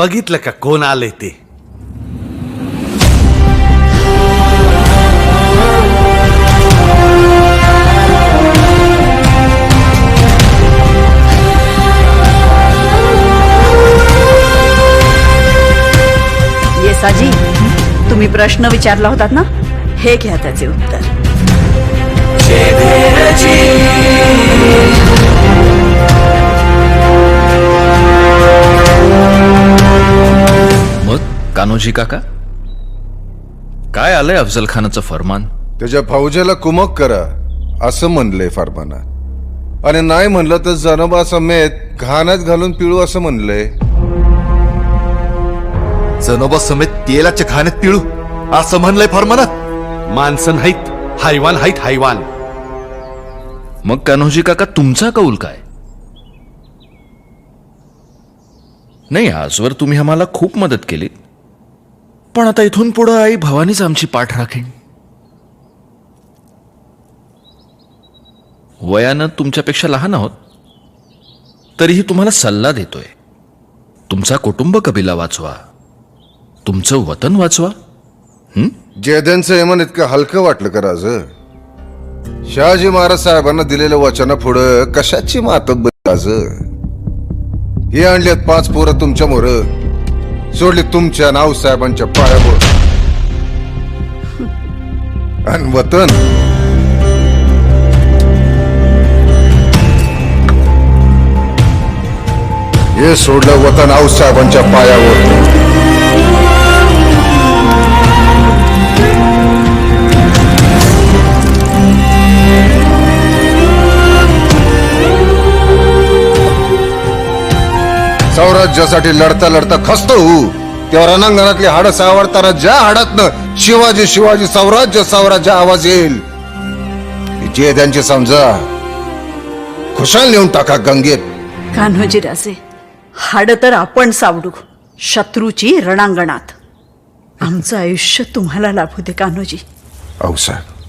बघितलं का कोण आलंय ते? येसाजी तुम्ही प्रश्न विचारला होतात ना? हे घ्या त्याचे उत्तर. कान्होजी काका? काय आलंय अफजल खानाचं फरमान? त्याच्या फौजेला कुमक करा असं म्हणलंय फारमानात आणि नाही म्हणलं तर जनबा समेत घाण्यात घालून पिळू असं म्हणलंय. जनोबा समेत तेलाच्या खाण्यात पिळू असं म्हणलंय फरमानात माणसं नाहीत हैवान आहेत हैवान मग कान्होजी काका तुमचा कौल काय? नाही आजवर तुम्ही आम्हाला खूप मदत केली. पण आता इथून पुढं आई भवानीच आमची पाठ राखेन. वयानं तुमच्यापेक्षा लहान आहोत. तरीही तुम्हाला सल्ला देतोय. तुमचा कुटुंब कबिला वाचवा. तुमचं वतन वाचवा. जयदेनचं यमन इतकं हलकं वाटलं का राज? शहाजी महाराज साहेबांना दिलेल्या वचना पुढं कशाची मातब राज? हे आणलेत पाच पोरं तुमच्या मोर. सोडली तुमच्या नाव साहेबांच्या पायावर आणि वतन. हे सोडलं वतन आऊसाहेबांच्या पायावर स्वराज्यासाठी लढता लढता खसतो होऊ. तेव्हा रणांगणातली हाडं सावरताना ज्या हाडातनं शिवाजी शिवाजी स्वराज्य स्वराज्य आवाज येईल जे त्यांचे समजा खुशाल नेऊन टाका गंगेत. कान्होजी राजे हाड तर आपण सावडू शत्रूची रणांगणात. आमचं आयुष्य तुम्हाला लाभू दे कान्होजी. आऊसाहेब